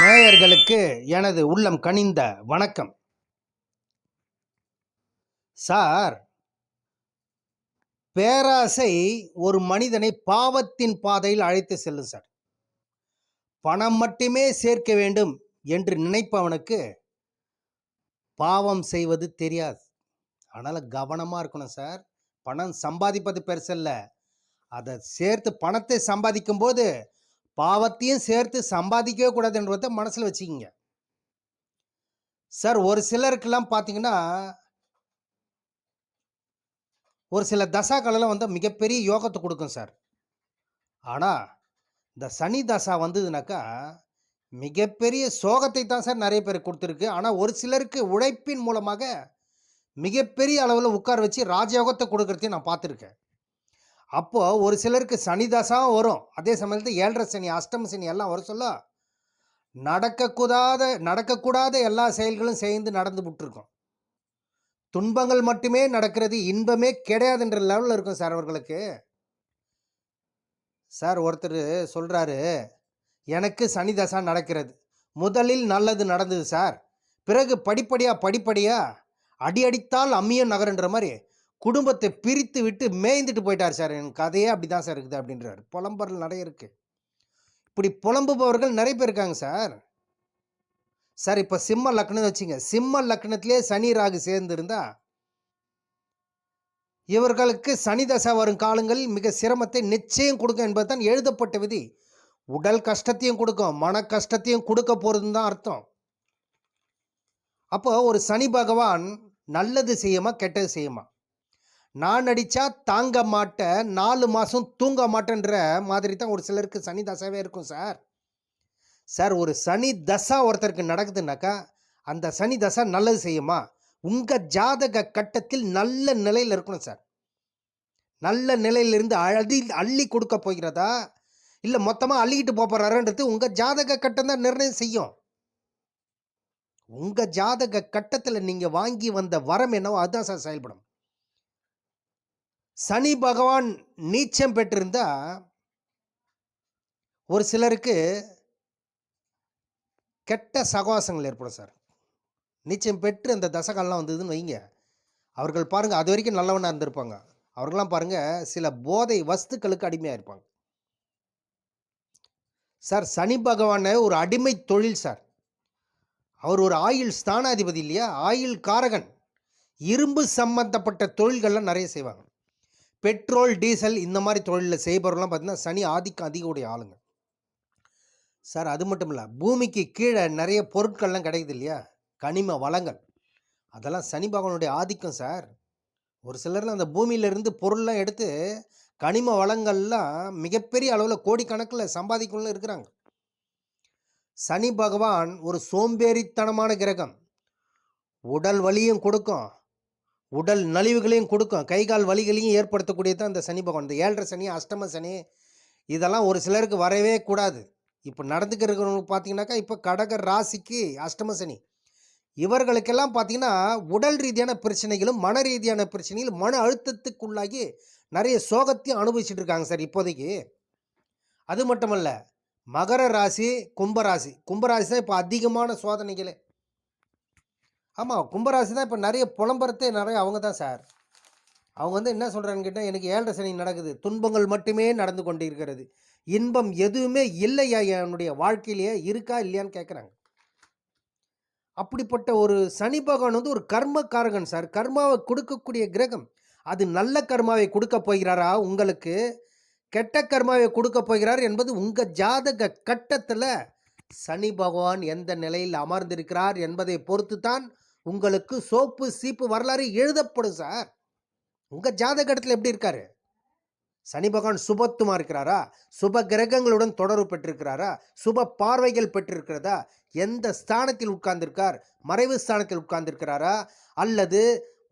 நேயர்களுக்கு எனது உள்ளம் கனிந்த வணக்கம். சார் பேராசை ஒரு மனிதனை பாவத்தின் பாதையில் அழைத்து செல்லும் சார். பணம் மட்டுமே சேர்க்க வேண்டும் என்று நினைப்பவனுக்கு பாவம் செய்வது தெரியாது. அதனால் கவனமாக இருக்கணும் சார். பணம் சம்பாதிப்பது பெருசல்ல. அதை சேர்த்து பணத்தை சம்பாதிக்கும் போது பாவத்தையும் சேர்த்து சம்பாதிக்கவே கூடாதுன்றத மனசில் வச்சுக்கிங்க. சார் ஒரு சிலருக்கெல்லாம் பார்த்தீங்கன்னா ஒரு சில தசாக்களெல்லாம் வந்து மிகப்பெரிய யோகத்தை கொடுக்கும் சார். ஆனால் இந்த சனி தசா வந்ததுனாக்கா மிகப்பெரிய சோகத்தை தான் சார் நிறைய பேர் கொடுத்துருக்கு. ஆனால் ஒரு சிலருக்கு உழைப்பின் மூலமாக மிகப்பெரிய அளவில் உட்கார வச்சு ராஜயோகத்தை கொடுக்குறதையும் நான் பார்த்துருக்கேன். அப்போது ஒரு சிலருக்கு சனி தசாவும் வரும். அதே சமயத்தில் ஏழரை சனி அஷ்டம சனி எல்லாம் வர சொல்ல. நடக்கக்கூடாத நடக்கக்கூடாத எல்லா செயல்களும் சேர்ந்து நடந்து விட்டுருக்கோம் துன்பங்கள் மட்டுமே நடக்கிறது இன்பமே கிடையாதுன்ற லெவலில் இருக்கும் சார் அவர்களுக்கு. சார் ஒருத்தர் சொல்கிறாரு எனக்கு சனி தசா நடக்கிறது. முதலில் நல்லது நடந்தது சார். பிறகு படிப்படியாக படிப்படியாக அடி அடித்தால் அம்மியும் நகருன்ற மாதிரி குடும்பத்தை பிரித்து விட்டு மேய்ந்துட்டு போயிட்டார் சார். என் கதையே அப்படி தான் சார் இருக்குது அப்படின்றார். புலம்பர்கள் நிறைய இருக்குது இப்படி புலம்புபவர்கள் நிறைய பேர் இருக்காங்க சார். சார் இப்போ சிம்ம லக்னம் வச்சுங்க. சிம்ம லக்னத்திலே சனி ராகு சேர்ந்திருந்தா இவர்களுக்கு சனி தசை வரும் காலங்களில் மிக சிரமத்தை நிச்சயம் கொடுக்கும் என்பது தான் எழுதப்பட்ட விதி. உடல் கஷ்டத்தையும் கொடுக்கும் மன கஷ்டத்தையும் கொடுக்க போகிறதுன்னு தான் அர்த்தம். அப்போ ஒரு சனி பகவான் நல்லது செய்யுமா கெட்டது செய்யுமா? நான் அடித்தா தாங்க மாட்டேன் நாலு மாதம் தூங்க மாட்டேன்ற மாதிரி தான் ஒரு சிலருக்கு சனி தசாவே இருக்கும் சார். சார் ஒரு சனி தசா ஒருத்தருக்கு நடக்குதுனாக்கா அந்த சனி தசா நல்லது செய்யுமா? உங்கள் ஜாதக கட்டத்தில் நல்ல நிலையில் இருக்கணும் சார். நல்ல நிலையிலிருந்து அழதி அள்ளி கொடுக்க போகிறதா? இல்லை மொத்தமாக அள்ளிக்கிட்டு போக போகிறாருன்றது உங்கள் ஜாதக கட்டம் தான் நிர்ணயம் செய்யும். உங்கள் ஜாதக கட்டத்தில் நீங்கள் வாங்கி வந்த வரம் என்னவோ அதுதான் சார் செயல்படும். சனி பகவான் நீச்சம் பெற்றிருந்தா ஒரு சிலருக்கு கெட்ட சகவாசங்கள் ஏற்படும் சார். நீச்சம் பெற்று அந்த தசகாலெலாம் வந்ததுன்னு வைங்க. அவர்கள் பாருங்கள் அது வரைக்கும் நல்லவனாக இருந்திருப்பாங்க. அவர்களாம் பாருங்கள் சில போதை வஸ்துக்களுக்கு அடிமையாக இருப்பாங்க. சார் சனி பகவானை ஒரு அடிமை தொழில் சார். அவர் ஒரு ஆயில் ஸ்தானாதிபதி இல்லையா? ஆயில் காரகன். இரும்பு சம்பந்தப்பட்ட தொழில்கள்லாம் நிறைய செய்வாங்க. பெட்ரோல் டீசல் இந்த மாதிரி தொழிலில் செய்பவர்கள்லாம் பார்த்தீங்கன்னா சனி ஆதிக்கம் அதிகமுடைய உடைய ஆளுங்க. சார் அது மட்டும் இல்லை பூமிக்கு கீழே நிறைய பொருட்கள்லாம் கிடைக்குது இல்லையா? கனிம வளங்கள். அதெல்லாம் சனி பகவானுடைய ஆதிக்கம் சார். ஒரு சிலர்லாம் அந்த பூமியிலேருந்து பொருள்லாம் எடுத்து கனிம வளங்கள்லாம் மிகப்பெரிய அளவில் கோடிக்கணக்கில் சம்பாதிக்கணும்னு இருக்கிறாங்க. சனி பகவான் ஒரு சோம்பேறித்தனமான கிரகம். உடல் வலியும் கொடுக்கும். உடல் நலிவுகளையும் கொடுக்கும். கை கால் வலிகளையும் ஏற்படுத்தக்கூடியது தான் இந்த சனி பகவான். இந்த ஏழரை சனி அஷ்டம சனி இதெல்லாம் ஒரு சிலருக்கு வரவே கூடாது. இப்போ நடந்துக்கிறவங்களுக்கு பார்த்தீங்கன்னாக்கா இப்போ கடக ராசிக்கு அஷ்டம சனி. இவர்களுக்கெல்லாம் பார்த்தீங்கன்னா உடல் ரீதியான பிரச்சனைகளும் மன ரீதியான பிரச்சனைகளும் மன அழுத்தத்துக்குள்ளாகி நிறைய சோகத்தையும் அனுபவிச்சுட்டு இருக்காங்க சார் இப்போதைக்கு. அது மட்டுமல்ல மகர ராசி கும்பராசி கும்பராசி தான் இப்போ அதிகமான சோதனைகளே. ஆமாம் கும்பராசி தான் இப்போ நிறைய புலம்புறதே நிறைய அவங்க தான் சார் அவங்க வந்து என்ன சொல்கிறான்னு கேட்டால் எனக்கு ஏழரை சனி நடக்குது. துன்பங்கள் மட்டுமே நடந்து கொண்டு இருக்கிறது. இன்பம் எதுவுமே இல்லையா என்னுடைய வாழ்க்கையிலேயே இருக்கா இல்லையான்னு கேட்குறாங்க அப்படிப்பட்ட ஒரு சனி பகவான் வந்து ஒரு கர்மக்காரகன் சார் கர்மாவை கொடுக்கக்கூடிய கிரகம். அது நல்ல கர்மாவை கொடுக்க போகிறாரா உங்களுக்கு? கெட்ட கர்மாவை கொடுக்க போகிறார் என்பது உங்கள் ஜாதக கட்டத்தில் சனி பகவான் எந்த நிலையில் அமர்ந்திருக்கிறார் என்பதை பொறுத்து தான் உங்களுக்கு சோப்பு சீப்பு வரலாறு எழுதப்படும் சார். உங்கள் ஜாதகத்தில் எப்படி இருக்காரு? சனி பகவான் சுபத்துமா இருக்கிறாரா? சுப கிரகங்களுடன் தொடர்பு பெற்றிருக்கிறாரா? சுப பார்வைகள் பெற்றிருக்கிறதா? எந்த ஸ்தானத்தில் உட்கார்ந்திருக்கார்? மறைவு ஸ்தானத்தில் உட்கார்ந்திருக்கிறாரா? அல்லது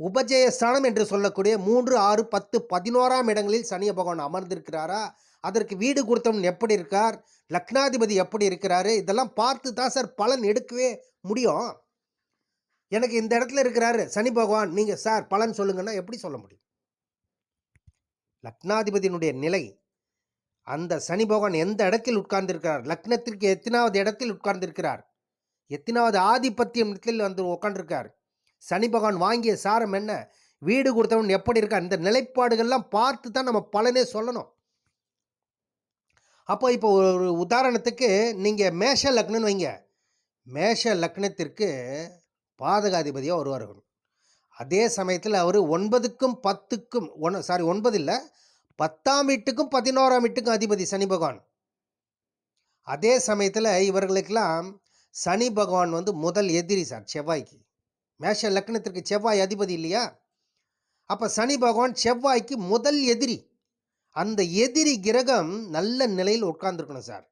உபஜய ஸ்தானம் என்று சொல்லக்கூடிய மூன்று ஆறு பத்து பதினோராம் இடங்களில் சனிய பகவான் அமர்ந்திருக்கிறாரா? அதற்கு வீடு கொடுத்தவன் எப்படி இருக்கார்? லக்னாதிபதி எப்படி இருக்கிறாரு? இதெல்லாம் பார்த்து தான் சார் பலன் எடுக்கவே முடியும். எனக்கு இந்த இடத்துல இருக்கிறாரு சனி பகவான். நீங்கள் சார் பலன் சொல்லுங்கன்னா எப்படி சொல்ல முடியும்? லக்னாதிபதியினுடைய நிலை அந்த சனி பகவான் எந்த இடத்தில் உட்கார்ந்திருக்கிறார்? லக்னத்திற்கு எத்தனாவது இடத்தில் உட்கார்ந்திருக்கிறார்? எத்தனாவது ஆதிபத்தியம் இடத்தில் வந்து உட்காந்துருக்கார் சனி பகவான் வாங்கிய சாரம் என்ன? வீடு கொடுத்தவன் எப்படி இருக்கார் இந்த நிலைப்பாடுகள்லாம் பார்த்து தான் நம்ம பலனே சொல்லணும். அப்போ இப்போ ஒரு உதாரணத்துக்கு நீங்கள் மேஷ லக்னம்னு வைங்க. மேஷ லக்னத்திற்கு பாதகாதிபதியாக வருவார்கள் அதே சமயத்தில் அவர் ஒன்பதுக்கும் பத்துக்கும் ஒன் சாரி ஒன்பது இல்லை பத்தாம் வீட்டுக்கும் பதினோராம் வீட்டுக்கும் அதிபதி சனி பகவான். அதே சமயத்தில் இவர்களுக்கெல்லாம் சனி பகவான் வந்து முதல் எதிரி சார் செவ்வாய்க்கு. மேஷ லக்னத்திற்கு செவ்வாய் அதிபதி இல்லையா? அப்போ சனி பகவான் செவ்வாய்க்கு முதல் எதிரி. அந்த எதிரி கிரகம் நல்ல நிலையில் உட்கார்ந்துருக்கணும் சார்.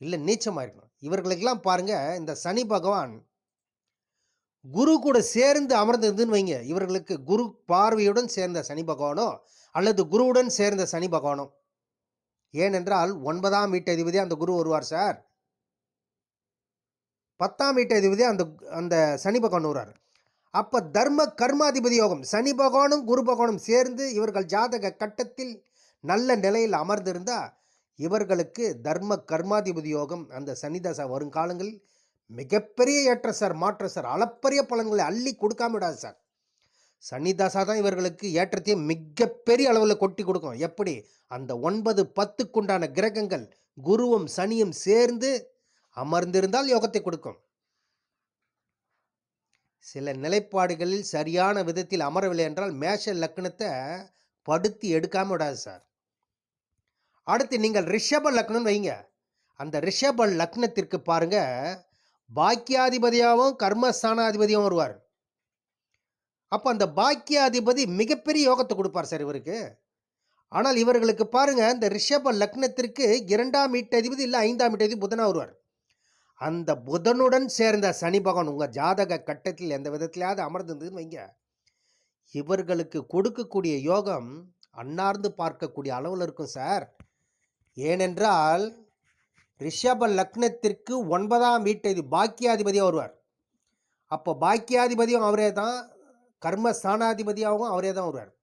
இல்லை நீச்சமாக இருக்கணும். இவர்களுக்கெல்லாம் பாருங்கள் இந்த சனி பகவான் குரு கூட சேர்ந்து அமர்ந்திருந்துன்னு வைங்க. இவர்களுக்கு குரு பார்வையுடன் சேர்ந்த சனி பகவானோ அல்லது குருவுடன் சேர்ந்த சனி பகவானோ. ஏனென்றால் ஒன்பதாம் வீட்டு அதிபதி அந்த குரு வருவார் சார். பத்தாம் வீட்டு அதிபதி அந்த அந்த சனி பகவான் வருவார். அப்போ தர்ம கர்மாதிபதி யோகம் சனி பகவானும் குரு பகவானும் சேர்ந்து இவர்கள் ஜாதக கட்டத்தில் நல்ல நிலையில் அமர்ந்திருந்தா இவர்களுக்கு தர்ம கர்மாதிபதி யோகம் அந்த சனிதசா வருங்காலங்களில் மிகப்பெரிய ஏற்ற சார் மாற்ற சார் அளப்பரிய பலன்களை அள்ளி கொடுக்காம விடாது சார். சனிதாசா தான் இவர்களுக்கு ஏற்றத்தையே மிகப்பெரிய அளவில் கொட்டி கொடுக்கும். எப்படி? அந்த ஒன்பது பத்துக்குண்டான கிரகங்கள் குருவும் சனியும் சேர்ந்து அமர்ந்திருந்தால் யோகத்தை கொடுக்கும். சில நிலைப்பாடுகளில் சரியான விதத்தில் அமரவில்லை என்றால் மேஷ லக்னத்தை படுத்தி எடுக்காம விடாது சார். அடுத்து நீங்கள் ரிஷப லக்னம் வைங்க. அந்த ரிஷப லக்னத்திற்கு பாருங்கள் பாக்கியாதிபதியாகவும் கர்மஸ்தானாதிபதியாகவும் வருவார். அப்போ அந்த பாக்கியாதிபதி மிகப்பெரிய யோகத்தை கொடுப்பார் சார் இவருக்கு. ஆனால் இவர்களுக்கு பாருங்க இந்த ரிஷப லக்னத்திற்கு இரண்டாம் வீட்டதிபதி இல்லை ஐந்தாம் வீட்டதிபதி புதனா வருவார். அந்த புதனுடன் சேர்ந்த சனி பகவான் உங்கள் ஜாதக கட்டத்தில் எந்த விதத்திலையாவது அமர்ந்திருந்ததுன்னு வைங்க. இவர்களுக்கு கொடுக்கக்கூடிய யோகம் அன்னார்ந்து பார்க்கக்கூடிய அளவில் இருக்கும் சார். ஏனென்றால் ரிஷப லக்னத்திற்கு ஒன்பதாம் வீட்டதி பாக்கியாதிபதியாக வருவார். அப்போ பாக்கியாதிபதியும் அவரே தான் கர்ம ஸ்தானாதிபதியாகவும் அவரே தான் வருவார்.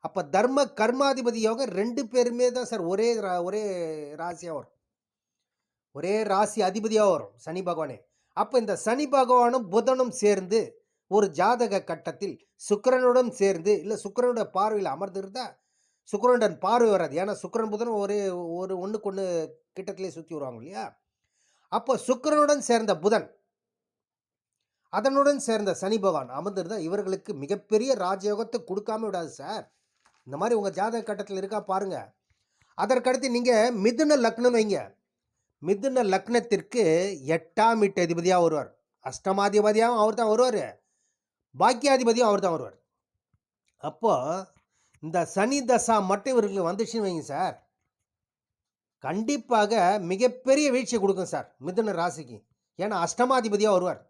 அப்போ தர்ம கர்மாதிபதியாக ரெண்டு பேருமே தான் சார் ஒரே ரா- ஒரே ராசியாக வரும். ஒரே ராசி அதிபதியாக வரும் சனி பகவானே. அப்போ இந்த சனி பகவானும் புதனும் சேர்ந்து ஒரு ஜாதக கட்டத்தில் சுக்கரனுடன் சேர்ந்து இல்லை சுக்கரனுடைய பார்வையில் அமர்ந்திருந்தால் சுக்கரனுடன் பார்வை வராது. ஏன்னா சுக்கிரன் புதன் ஒரே ஒரு ஒன்றுக்கு ஒன்று கிட்டத்திலே சுற்றி வருவாங்க இல்லையா? அப்போ சுக்கரனுடன் சேர்ந்த புதன் அதனுடன் சேர்ந்த சனி பகவான் அமர்ந்திருந்தால் இவர்களுக்கு மிகப்பெரிய ராஜயோகத்தை கொடுக்காம விடாது சார். இந்த மாதிரி உங்கள் ஜாதக கட்டத்தில் இருக்கா பாருங்க. அதற்கடுத்து நீங்கள் மிதுன லக்னம் வைங்க. மிதுன லக்னத்திற்கு எட்டாம் வீட்டு அதிபதியாக வருவார். அஷ்டமாதிபதியாகவும் அவர் தான் வருவார். பாக்கியாதிபதியும் அவர் தான் வருவார். அப்போது இந்த சனி தசா மட்டும் இவர்களுக்கு வந்துச்சுன்னு வைங்க சார். கண்டிப்பாக மிகப்பெரிய வீழ்ச்சியை கொடுக்கும் சார் மிதுன ராசிக்கு. ஏன்னா அஷ்டமாதிபதியாக வருவார்.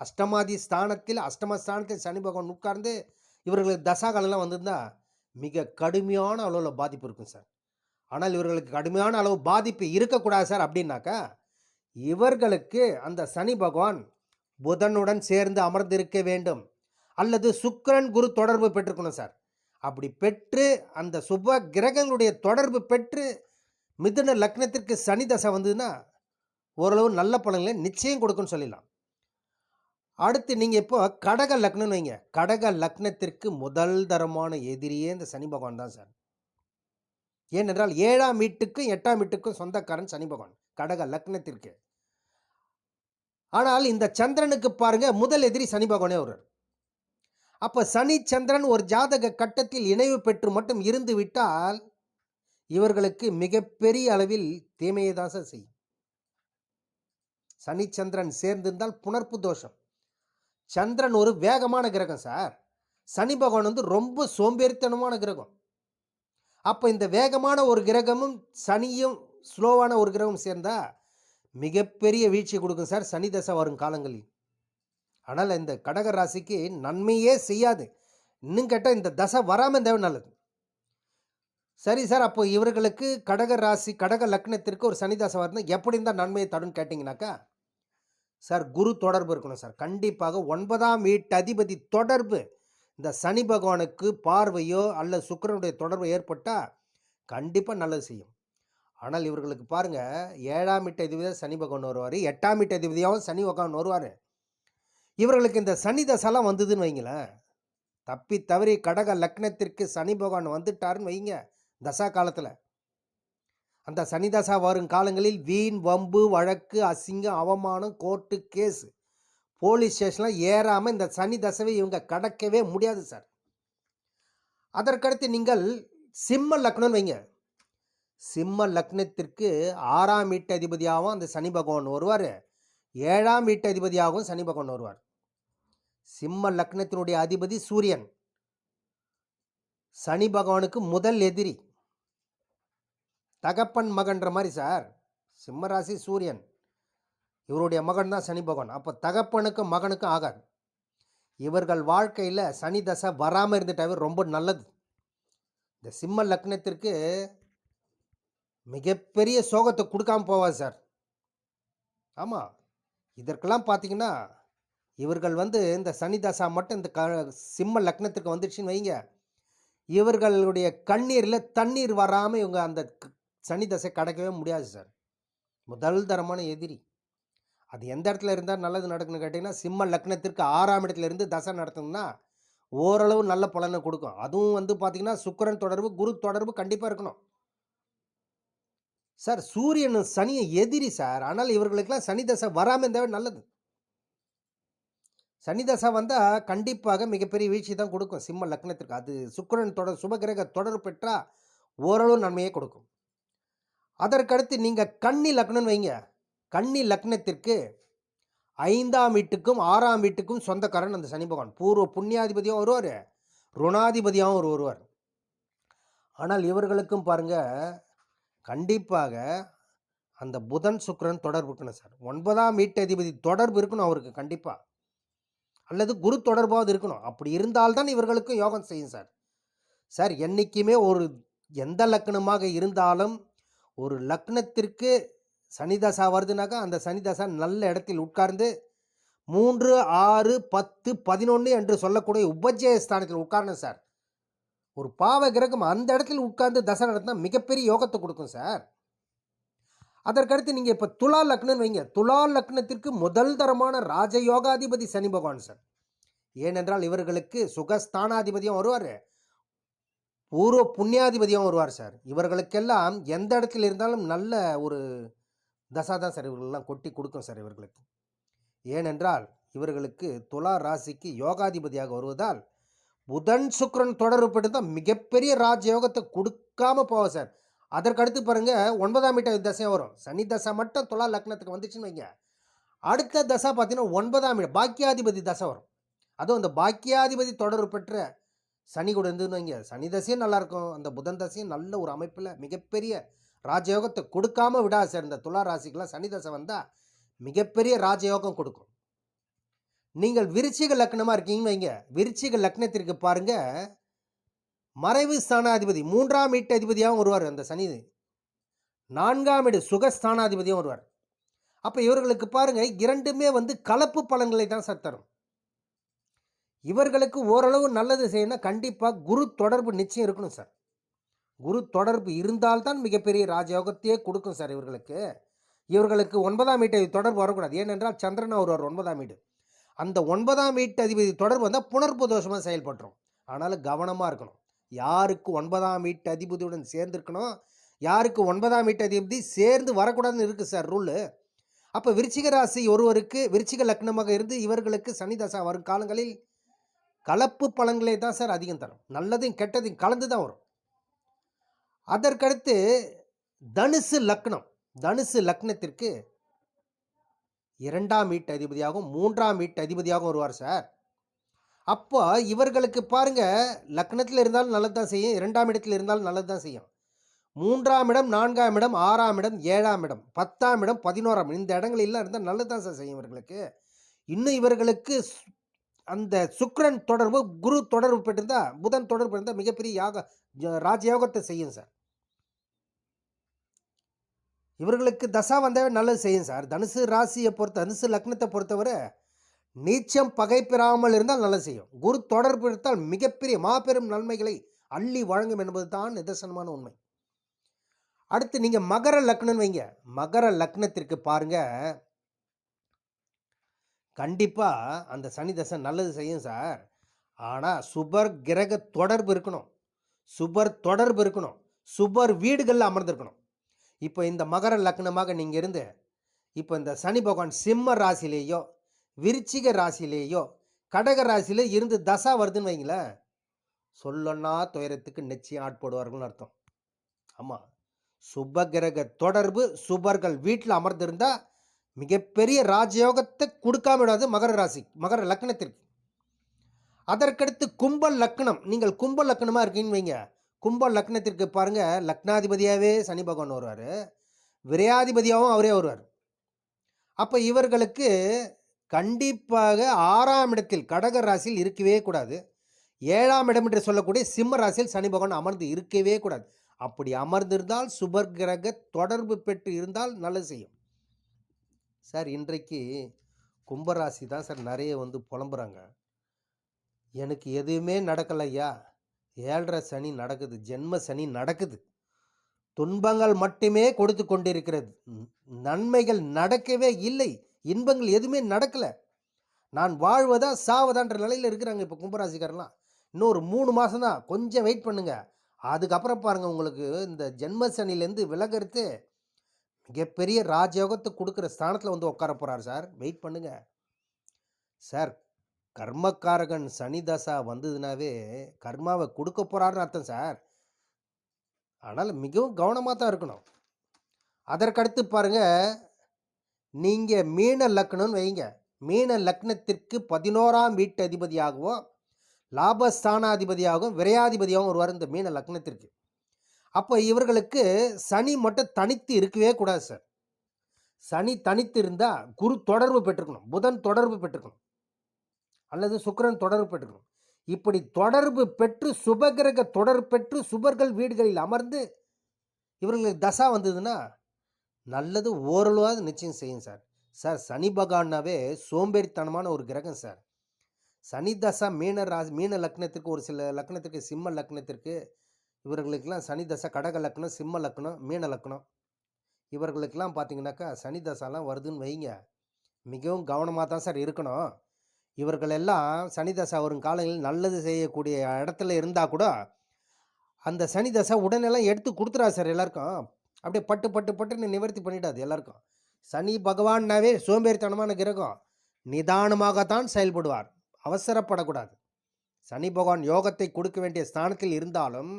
அஷ்டமாதி ஸ்தானத்தில் அஷ்டம ஸ்தானத்தில் சனி பகவான் உட்கார்ந்து இவர்களுக்கு தசாகாலெல்லாம் வந்திருந்தா மிக கடுமையான அளவில் பாதிப்பு இருக்கும் சார். ஆனால் இவர்களுக்கு கடுமையான அளவு பாதிப்பு இருக்கக்கூடாது சார் அப்படின்னாக்கா இவர்களுக்கு அந்த சனி பகவான் புதனுடன் சேர்ந்து அமர்ந்திருக்க வேண்டும். அல்லது சுக்கரன் குரு தொடர்பு பெற்றுக்கணும் சார். அப்படி பெற்று அந்த சுப கிரகங்களுடைய தொடர்பு பெற்று மிதுன லக்னத்திற்கு சனி தசை வந்ததுன்னா ஓரளவு நல்ல பலன்களை நிச்சயம் கொடுக்குன்னு சொல்லலாம் அடுத்து நீங்கள் இப்போ கடக லக்னம்னு வைங்க. கடக லக்னத்திற்கு முதல் தரமான எதிரியே இந்த சனி பகவான் தான் சார். ஏனென்றால் ஏழாம் வீட்டுக்கும் எட்டாம் வீட்டுக்கும் சொந்தக்காரன் சனி பகவான். கடக லக்னத்திற்கு. ஆனால் இந்த சந்திரனுக்கு பாருங்க முதல் எதிரி சனி பகவானே வருவார் அப்போ சனி சந்திரன் ஒரு ஜாதக கட்டத்தில் இணைவு பெற்று மட்டும் இருந்து விட்டால் இவர்களுக்கு மிகப்பெரிய அளவில் தீமையை தான் சார் செய்யும். சனி சந்திரன் சேர்ந்திருந்தால் புணர்ப்பு தோஷம். சந்திரன் ஒரு வேகமான கிரகம் சார். சனி பகவான் வந்து ரொம்ப சோம்பேறித்தனமான கிரகம். அப்போ இந்த வேகமான ஒரு கிரகமும் சனியும் ஸ்லோவான ஒரு கிரகம் சேர்ந்தா மிகப்பெரிய வீழ்ச்சி கொடுக்கும் சார் சனி தசை வரும் காலங்களில். ஆனால் இந்த கடக ராசிக்கு நன்மையே செய்யாது. இன்னும் கேட்டால் இந்த தசை வராமல் தேவை நல்லது. சரி சார் அப்போ இவர்களுக்கு கடக ராசி கடக லக்னத்திற்கு ஒரு சனிதாசம் தசை வரணும் எப்படி இருந்தால் நன்மையை தரும்னு கேட்டிங்கனாக்கா சார் குரு தொடர்பு இருக்கணும் சார். கண்டிப்பாக ஒன்பதாம் வீட்டு அதிபதி தொடர்பு இந்த சனி பகவானுக்கு பார்வையோ அல்ல சுக்கரனுடைய தொடர்பு ஏற்பட்டால் கண்டிப்பாக நல்லது செய்யும். ஆனால் இவர்களுக்கு பாருங்கள் ஏழாம் வீட்டு அதிபதியாக சனி பகவான் வருவார் எட்டாம் வீட்டு அதிபதியாகவும் சனி பகவான் வருவார். இவர்களுக்கு இந்த சனி வந்ததுன்னு வைங்களேன். தப்பி தவறி கடக லக்னத்திற்கு சனி பகவான் வந்துட்டாருன்னு வைங்க. தசா காலத்தில். அந்த சனி தசா வரும் காலங்களில் வீண் வம்பு வழக்கு அசிங்கம் அவமானம் கோர்ட்டு கேஸ் போலீஸ் ஸ்டேஷன்லாம் ஏறாமல் இந்த சனி தசவை இவங்க கடக்கவே முடியாது சார். அதற்கடுத்து நீங்கள் சிம்ம லக்னம்னு வைங்க. சிம்ம லக்னத்திற்கு ஆறாம் வீட்டு அதிபதியாகவும் அந்த சனி பகவான் வருவார். ஏழாம் வீட்டு அதிபதியாகவும் சனி பகவான் வருவார். சிம்ம லக்னத்தினுடைய அதிபதி சூரியன். சனி பகவானுக்கு முதல் எதிரி. தகப்பன் மகன்ற மாதிரி சார். சிம்மராசி சூரியன். இவருடைய மகன் தான் சனி பகவான். அப்போ தகப்பனுக்கும் மகனுக்கும் ஆகாது. இவர்கள் வாழ்க்கையில் சனி தசை வராமல் இருந்துட்டாவே ரொம்ப நல்லது. இந்த சிம்ம லக்னத்திற்கு மிகப்பெரிய சோகத்தை கொடுக்காம போவார் சார். ஆமாம் இதற்கெல்லாம் பார்த்தீங்கன்னா இவர்கள் வந்து இந்த சனி தசா மட்டும் இந்த க சிம்ம லக்னத்திற்கு வந்துடுச்சுன்னு வைங்க. இவர்களுடைய கண்ணீரில் தண்ணீர் வராமல் இவங்க அந்த சனி தசை கடக்கவே முடியாது சார். முதல் தரமான எதிரி. அது எந்த இடத்துல இருந்தால் நல்லது நடக்குன்னு கேட்டிங்கன்னா சிம்ம லக்னத்திற்கு ஆறாம் இடத்துல இருந்து தசை நடத்தணும்னா ஓரளவு நல்ல பலனை கொடுக்கும். அதுவும் வந்து பார்த்திங்கன்னா சுக்கிரன் தொடர்பு குரு தொடர்பு கண்டிப்பாக இருக்கணும். சார் சூரியன் சனியை எதிரி சார். ஆனால் இவர்களுக்கெல்லாம் சனி தசை வராமல் இருந்தாவே நல்லது. சனி தசை வந்தால் கண்டிப்பாக மிகப்பெரிய வீழ்ச்சி தான் கொடுக்கும் சிம்ம லக்னத்திற்கு. அது சுக்கிரன் தொடர் சுபகிரக தொடர்பு பெற்றால் ஓரளவு நன்மையை கொடுக்கும். அதற்கடுத்து நீங்கள் கன்னி லக்னம்னு வைங்க. கன்னி லக்னத்திற்கு ஐந்தாம் வீட்டுக்கும் ஆறாம் வீட்டுக்கும் சொந்தக்காரன் அந்த சனி பகவான். பூர்வ புண்ணியாதிபதியும் வருவார். ருணாதிபதியாகவும் ஒரு வருவார் ஆனால் இவர்களுக்கும் பாருங்கள் கண்டிப்பாக அந்த புதன் சுக்கரன் தொடர்பு இருக்கணும் சார். ஒன்பதாம் வீட்டு அதிபதி தொடர்பு இருக்கணும் அவருக்கு கண்டிப்பாக அல்லது குரு தொடர்பாவது இருக்கணும். அப்படி இருந்தால்தான் இவர்களுக்கும் யோகம் செய்யும் சார். சார் என்றைக்குமே ஒரு எந்த லக்னமாக இருந்தாலும் ஒரு லக்னத்திற்கு சனிதசா வருதுனாக்கா அந்த சனிதசா நல்ல இடத்தில் உட்கார்ந்து மூன்று ஆறு பத்து பதினொன்று என்று சொல்லக்கூடிய உபஜய ஸ்தானத்தில் உட்காரணும் சார். ஒரு பாவ கிரகம் அந்த இடத்துல உட்கார்ந்து தசை நடத்தினா மிகப்பெரிய யோகத்தை கொடுக்கும் சார். அதற்கடுத்து நீங்கள் இப்போ துலா லக்னம்னு வைங்க. துலா லக்னத்திற்கு முதல் தரமான ராஜயோகாதிபதி சனி பகவான் சார். ஏனென்றால் இவர்களுக்கு சுகஸ்தானாதிபதியும் வருவார். பூர்வ புண்ணியாதிபதியாகவும் வருவார் சார். இவர்களுக்கெல்லாம் எந்த இடத்துல இருந்தாலும் நல்ல ஒரு தசா தான் சார் இவர்களெல்லாம் கொட்டி கொடுக்கும் சார் இவர்களுக்கு. ஏனென்றால் இவர்களுக்கு துலா ராசிக்கு யோகாதிபதியாக வருவதால் புதன் சுக்கரன் தொடர்பு தான் மிகப்பெரிய ராஜயோகத்தை கொடுக்காம போவோம் சார். அதற்கடுத்து பாருங்கள் ஒன்பதாம் வீட்டு தசை வரும். சனி தசை மட்டும் துலா லக்னத்துக்கு வந்துச்சுன்னு வைங்க. அடுத்த தசை பார்த்தீங்கன்னா ஒன்பதாம் வீடு பாக்கியாதிபதி தசை வரும். அதுவும் அந்த பாக்கியாதிபதி தொடர்பு பெற்ற சனி கூட இருந்துன்னு வைங்க. சனி தசையும் நல்லாயிருக்கும் அந்த புதன் தசையும் நல்ல ஒரு அமைப்பில் மிகப்பெரிய ராஜயோகத்தை கொடுக்காம விடா சேர்ந்த துலா ராசிக்கெலாம் சனி தசை வந்தால் மிகப்பெரிய ராஜயோகம் கொடுக்கும். நீங்கள் விருச்சிக லக்னமாக இருக்கீங்கன்னு வைங்க. விருச்சிக லக்னத்திற்கு பாருங்கள் மறைவு ஸ்தானாதிபதி மூன்றாம் வீட்டு அதிபதியாகவும் வருவார் அந்த சனி. நான்காம் வீடு சுகஸ்தானாதிபதியும் வருவார். அப்போ இவர்களுக்கு பாருங்கள் இரண்டுமே வந்து கலப்பு பலன்களை தான் சார் தரும். இவர்களுக்கு ஓரளவு நல்லது செய்யணும் கண்டிப்பாக குரு தொடர்பு நிச்சயம் இருக்கணும் சார். குரு தொடர்பு இருந்தால்தான் மிகப்பெரிய ராஜயோகத்தையே கொடுக்கும் சார் இவர்களுக்கு. இவர்களுக்கு ஒன்பதாம் வீட்டு தொடர்பு வரக்கூடாது. ஏனென்றால் சந்திரன் வருவார் ஒன்பதாம் வீடு. அந்த ஒன்பதாம் வீட்டு அதிபதி தொடர்பு வந்தால் புனர்ப்பு தோஷமாக செயல்பட்டுரும். ஆனாலும் கவனமாக இருக்கணும். யாருக்கு ஒன்பதாம் வீட்டு அதிபதியுடன் சேர்ந்துருக்கணும்? யாருக்கு ஒன்பதாம் வீட்டு அதிபதி சேர்ந்து வரக்கூடாதுன்னு இருக்குது சார் ரூலு. அப்போ விருச்சிக ராசி ஒருவருக்கு விருச்சிக லக்னமாக இருந்து இவர்களுக்கு சனிதசா வரும் காலங்களில் கலப்பு பலன்களே தான் சார் அதிகம் தரும். நல்லதையும் கெட்டதையும் கலந்து தான் வரும். அதற்கடுத்து தனுசு லக்னம். தனுசு லக்னத்திற்கு இரண்டாம் வீட்டு அதிபதியாகவும் மூன்றாம் வீட்டு அதிபதியாகவும் வருவார் சார். அப்போ இவர்களுக்கு பாருங்கள் லக்னத்தில் இருந்தாலும் நல்லது தான் செய்யும் இரண்டாம் இடத்தில் இருந்தாலும் நல்லது தான் செய்யும். மூன்றாம் இடம் நான்காம் இடம் ஆறாம் இடம் ஏழாம் இடம் பத்தாம் இடம் பதினோராம் இடம். இந்த இடங்களெல்லாம் இருந்தால் நல்லது தான் சார் செய்யும் இவர்களுக்கு. இன்னும் இவர்களுக்கு அந்த சுக்ரன் தொடர்பு குரு தொடர்பு பெற்றிருந்தா புதன் தொடர்பு இருந்தால் மிகப்பெரிய யாக ராஜயோகத்தை செய்யும் சார். இவர்களுக்கு தசா வந்தாவே நல்லது செய்யும் சார். தனுசு ராசியை பொறுத்த தனுசு லக்னத்தை பொறுத்தவரை நீச்சம் பகை பெறாமல் இருந்தால் நல்லது செய்யும். குரு தொடர்பு எடுத்தால் மிகப்பெரிய மாபெரும் நன்மைகளை அள்ளி வழங்கும் என்பது தான் நிதர்சனமான உண்மை. அடுத்து நீங்கள் மகர லக்னம் வைங்க. மகர லக்னத்திற்கு பாருங்கள் கண்டிப்பாக அந்த சனி தசை நல்லது செய்யும் சார். ஆனால் சுபர் கிரக தொடர்பு இருக்கணும். சுபர் தொடர்பு இருக்கணும். சுபர் வீடுகளில் அமர்ந்திருக்கணும். இப்போ இந்த மகர லக்னமாக நீங்கள் இருந்து இப்போ இந்த சனி பகவான் சிம்ம ராசிலேயோ விருச்சிக ராசிலேயோ கடக ராசியில இருந்து தசா வருதுன்னு வைங்களேன் சொல்லன்னா துயரத்துக்கு நிச்சயம் ஆட்படுவார்கள்னு அர்த்தம். ஆமாம் சுபகிரக தொடர்பு சுபர்கள் வீட்டில் அமர்ந்திருந்தால் மிகப்பெரிய ராஜயோகத்தை கொடுக்காம விடாது மகர ராசி மகர லக்னத்திற்கு. அதற்கடுத்து கும்ப லக்னம். நீங்கள் கும்ப லக்னமாக இருக்கீங்கன்னு வைங்க. கும்ப லக்னத்திற்கு பாருங்கள் லக்னாதிபதியாகவே சனி பகவான் வருவார். விரையாதிபதியாகவும் அவரே வருவார். அப்போ இவர்களுக்கு கண்டிப்பாக ஆறாம் இடத்தில் கடக ராசியில் இருக்கவே கூடாது. ஏழாம் இடம் என்று சொல்லக்கூடிய சிம்ம ராசியில் சனி பகவான் அமர்ந்து இருக்கவே கூடாது. அப்படி அமர்ந்திருந்தால் சுபர் கிரக தொடர்பு பெற்று இருந்தால் நல்லது செய்யும். சார் இன்றைக்கு கும்பராசி தான் சார் நிறைய வந்து புலம்புறாங்க. எனக்கு எதுவுமே நடக்கலையா ஏழரை சனி நடக்குது ஜென்ம சனி நடக்குது. துன்பங்கள் மட்டுமே கொடுத்து கொண்டிருக்கிறது. நன்மைகள் நடக்கவே இல்லை. இன்பங்கள் எதுவுமே நடக்கலை. நான் வாழ்வதா சாவதான்ற நிலையில் இருக்கிறாங்க இப்போ கும்பராசிக்காரெல்லாம் இன்னும் ஒரு மூணு மாதம் தான். கொஞ்சம் வெயிட் பண்ணுங்கள் அதுக்கப்புறம் பாருங்கள் உங்களுக்கு இந்த ஜென்ம சனிலேருந்து விலகிறது மிகப்பெரிய ராஜயோகத்தை கொடுக்குற ஸ்தானத்தில் வந்து உட்கார போகிறார் சார். வெயிட் பண்ணுங்க. சார் கர்மக்காரகன் சனி தசா வந்ததுனாவே கர்மாவை கொடுக்க போகிறாருன்னு அர்த்தம் சார். ஆனால் மிகவும் கவனமாக தான் இருக்கணும். அதற்கடுத்து பாருங்கள் நீங்கள் மீன லக்னம்னு வைங்க. மீன லக்னத்திற்கு பதினோராம் வீட்டு அதிபதியாகவும் லாபஸ்தானாதிபதியாகவும் விரையாதிபதியாகவும் வருவார் இந்த மீன லக்னத்திற்கு. அப்போ இவர்களுக்கு சனி மட்டும் தனித்து இருக்கவே கூடாது சார். சனி தனித்து இருந்தால் குரு தொடர்பு பெற்றுக்கணும். புதன் தொடர்பு பெற்றுக்கணும். அல்லது சுக்கரன் தொடர்பு பெற்றுக்கணும். இப்படி தொடர்பு பெற்று சுபகிரக தொடர்பு பெற்று சுபர்கள் வீடுகளில் அமர்ந்து இவர்களுக்கு தசா வந்ததுன்னா நல்லது ஓரளவாவது நிச்சயம் செய்யும் சார். சார் சனி பகவான்னாவே சோம்பேறித்தனமான ஒரு கிரகம் சார். சனி தசா மீன ராசி மீன லக்னத்திற்கு ஒரு சில லக்னத்திற்கு சிம்ம லக்னத்திற்கு இவர்களுக்கெல்லாம் சனி தசை கடக லக்னம் சிம்ம லக்னம் மீன லக்னம். இவர்களுக்கெல்லாம் பார்த்தீங்கன்னாக்கா சனி தசாலாம் வருதுன்னு வைங்க. மிகவும் கவனமாக தான் சார் இருக்கணும். இவர்கள் எல்லாம் சனி தசை வரும் காலங்களில் நல்லது செய்யக்கூடிய இடத்துல இருந்தால் கூட அந்த சனி தசை உடனெல்லாம் எடுத்து கொடுத்துறாரு சார் எல்லாருக்கும். அப்படியே பட்டு பட்டு பட்டுன்னு நிவர்த்தி பண்ணிட்டாது எல்லாருக்கும். சனி பகவான்னாவே சோம்பேறித்தனமான கிரகம். நிதானமாகத்தான் செயல்படுவார். அவசரப்படக்கூடாது. சனி பகவான் யோகத்தை கொடுக்க வேண்டிய ஸ்தானத்தில் இருந்தாலும்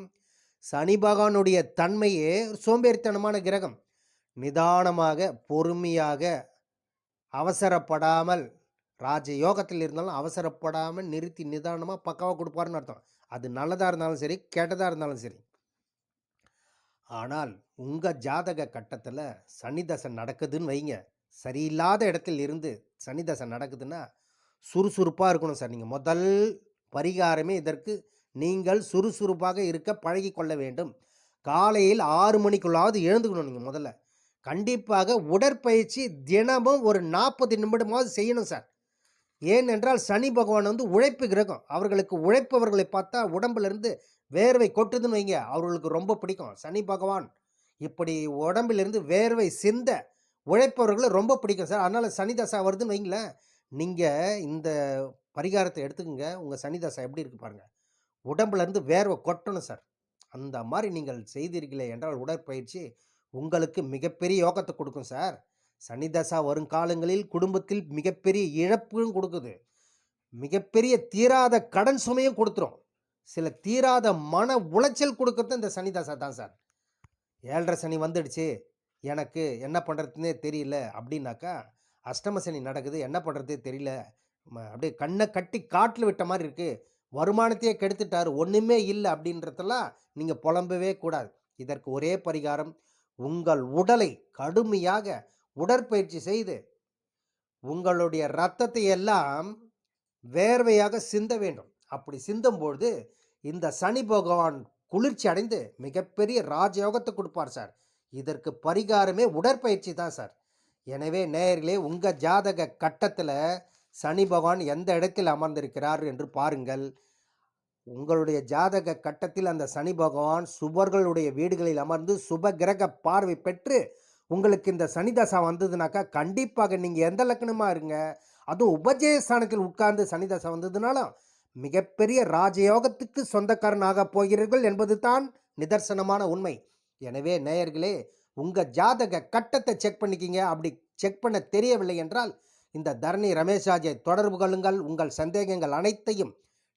சனி பகவானுடைய தன்மையே சோம்பேறித்தனமான கிரகம். நிதானமாக பொறுமையாக அவசரப்படாமல் ராஜ யோகத்தில் இருந்தாலும் அவசரப்படாமல் நிறுத்தி நிதானமாக பக்காவாக கொடுப்பாருன்னு அர்த்தம். அது நல்லதாக இருந்தாலும் சரி கெட்டதாக இருந்தாலும் சரி. ஆனால் உங்கள் ஜாதக கட்டத்தில் சனிதசை நடக்குதுன்னு வைங்க. சரியில்லாத இடத்தில் இருந்து சனி தசை நடக்குதுன்னா சுறுசுறுப்பாக இருக்கணும் சார். நீங்கள் முதல் பரிகாரமே இதற்கு நீங்கள் சுறுசுறுப்பாக இருக்க பழகி கொள்ள வேண்டும். காலையில் ஆறு மணிக்குள்ளாவது எழுந்துக்கணும் நீங்கள் முதல்ல. கண்டிப்பாக உடற்பயிற்சி தினமும் ஒரு நாற்பது நிமிடமாவது செய்யணும் சார். ஏனென்றால் சனி பகவான் வந்து உழைப்பு கிரகம். அவர்களுக்கு உழைப்பவர்களை பார்த்தா உடம்புலருந்து வேர்வை கொட்டுதுன்னு வைங்க அவர்களுக்கு ரொம்ப பிடிக்கும். சனி பகவான் இப்படி உடம்பிலிருந்து வேர்வை சிந்த உழைப்பவர்களை ரொம்ப பிடிக்கும் சார். அதனால் சனி தசா வருதுன்னு வைங்களேன் நீங்கள் இந்த பரிகாரத்தை எடுத்துக்கோங்க. உங்கள் சனி எப்படி இருக்கு பாருங்கள் உடம்புலேருந்து வேர்வை கொட்டணும் சார். அந்த மாதிரி நீங்கள் செய்தீர்களே என்றால் உடற்பயிற்சி உங்களுக்கு மிகப்பெரிய யோகத்தை கொடுக்கும் சார். சனி தசா வருங்காலங்களில் குடும்பத்தில் மிகப்பெரிய இழப்பும் கொடுக்குது. மிகப்பெரிய தீராத கடன் சுமையும் கொடுத்துரும். சில தீராத மன உளைச்சல் கொடுக்கறது இந்த சனி தசா தான் சார். ஏழரை சனி வந்துடுச்சு. எனக்கு என்ன பண்ணுறதுனே தெரியல அப்படின்னாக்கா அஷ்டம சனி நடக்குது. என்ன பண்ணுறதே தெரியல. அப்படியே கண்ணை கட்டி காட்டில் விட்ட மாதிரி இருக்குது வருமானத்தையே கெடுத்துட்டார். ஒன்றுமே இல்லை அப்படின்றதெல்லாம் நீங்கள் புலம்பவே கூடாது. இதற்கு ஒரே பரிகாரம் உங்கள் உடலை கடுமையாக உடற்பயிற்சி செய்து உங்களுடைய இரத்தத்தை எல்லாம் வேர்வையாக சிந்த வேண்டும். அப்படி சிந்தும்பொழுது இந்த சனி பகவான் குளிர்ச்சி அடைந்து மிகப்பெரிய ராஜயோகத்தை கொடுப்பார் சார். இதற்கு பரிகாரமே உடற்பயிற்சி தான் சார். எனவே நேயர்களே உங்கள் ஜாதக கட்டத்தில் சனி பகவான் எந்த இடத்தில் அமர்ந்திருக்கிறார் என்று பாருங்கள். உங்களுடைய ஜாதக கட்டத்தில் அந்த சனி பகவான் சுபர்களுடைய வீடுகளில் அமர்ந்து சுப கிரக பார்வை பெற்று உங்களுக்கு இந்த சனி தசா வந்ததுனாக்கா கண்டிப்பாக நீங்கள் எந்த லக்கணமாக இருங்க? அதுவும் உபஜயஸ்தானத்தில் உட்கார்ந்து சனி தசை வந்ததுனாலும் மிகப்பெரிய ராஜயோகத்துக்கு சொந்தக்காரனாக போகிறீர்கள் என்பது தான் நிதர்சனமான உண்மை. எனவே நேயர்களே உங்கள் ஜாதக கட்டத்தை செக் பண்ணிக்கிங்க. அப்படி செக் பண்ண தெரியவில்லை என்றால் இந்த தரணி ரமேஷ்ராஜை தொடர்பு கொள்ளுங்கள். உங்கள் சந்தேகங்கள் அனைத்தையும்